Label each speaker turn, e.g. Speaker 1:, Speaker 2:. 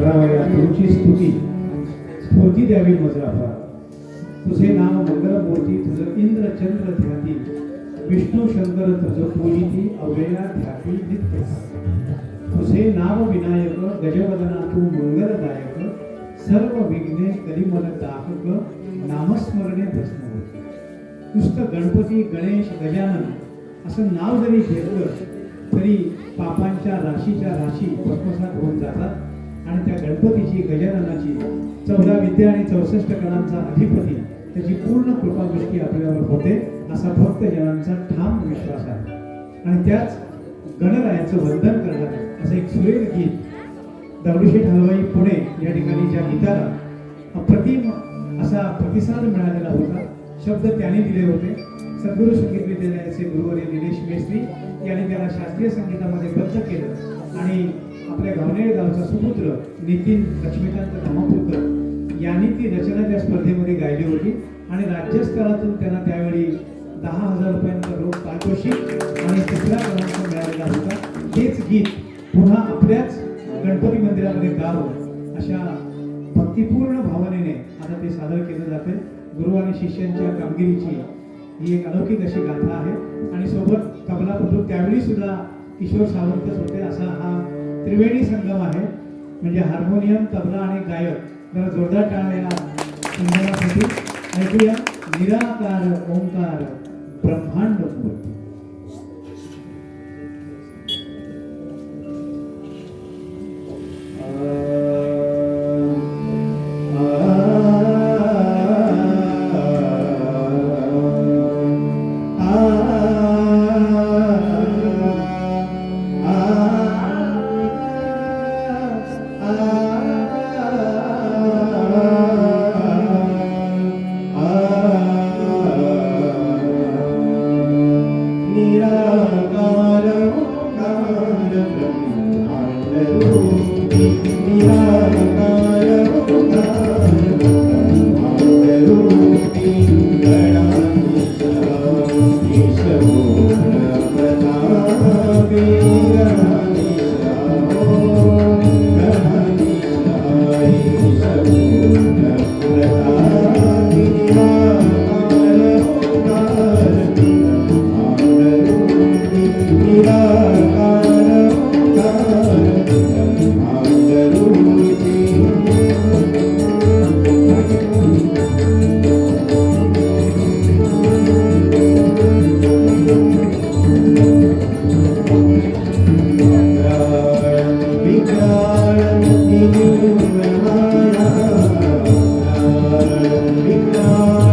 Speaker 1: करावया तुमची स्तुती. स्फूर्ती द्यावी मजराफा तुझे नाव मंगलमूर्ती तुझं इंद्र चंद्र ध्याती. विष्णू शंकर तुझं पूजिती अव्यया ध्याती नित्य तुझे नाव विनायक गजवदना तू मंगलदायक. सर्व विघ्ने कलिमल दाहक नामस्मरणे भस्म होती. नुसतं गणपती गणेश गजानन असं नाव जरी घेतलं तरी पापांच्या राशीच्या राशी भस्मसात होऊन जातात. आणि त्या गणपतीची गजाननाची चौदा विद्या आणि चौसष्ट कलांचा अधिपती. त्याची पूर्ण कृपादृष्टी आपल्यावर होते असा भक्त जनांचा ठाम विश्वास आहे. आणि त्याच गणरायाचं वंदन करणार असं एक सुरेल गीत दगडूशेठ हलवाई पुणे या ठिकाणी ज्या गीताला अप्रतिम असा प्रतिसाद मिळालेला होता शब्द त्याने दिले होते. सद्गुरू संगीत विद्यालयाचे गुरुवर्य निलेश मेस्त्री यांनी त्याला शास्त्रीय संगीतामध्ये बद्ध केलं आणि आपल्या घावनेर गावचा सुपुत्र नितीन लक्ष्मीकांत धामापूरकर यांनी ती रचना त्या स्पर्धेमध्ये गायली होती आणि राज्यस्तरातून त्यांना त्यावेळी दहा हजार रुपयांचा रोख पारितोषिक आणि तिसरा क्रमांक मिळालेला होता. हेच गीत पुन्हा आपल्याच गणपती मंदिरामध्ये गावं अशा भक्तिपूर्ण भावनेने आता ते सादर केलं जाते गुरु आणि शिष्यांच्या कामगिरीची ही एक अलौकिक अशी गाथा आहे. आणि सोबत तबलापटू त्यावेळी सुद्धा किशोर सावंतच होते असा हा त्रिवेणी संगम आहे. म्हणजे हार्मोनियम तबला आणि गायक जरा जोरदार टाळलेला संगमासाठी ऐकूया निराकार ओंकार ब्रह्मांड मूर्ती.
Speaker 2: Because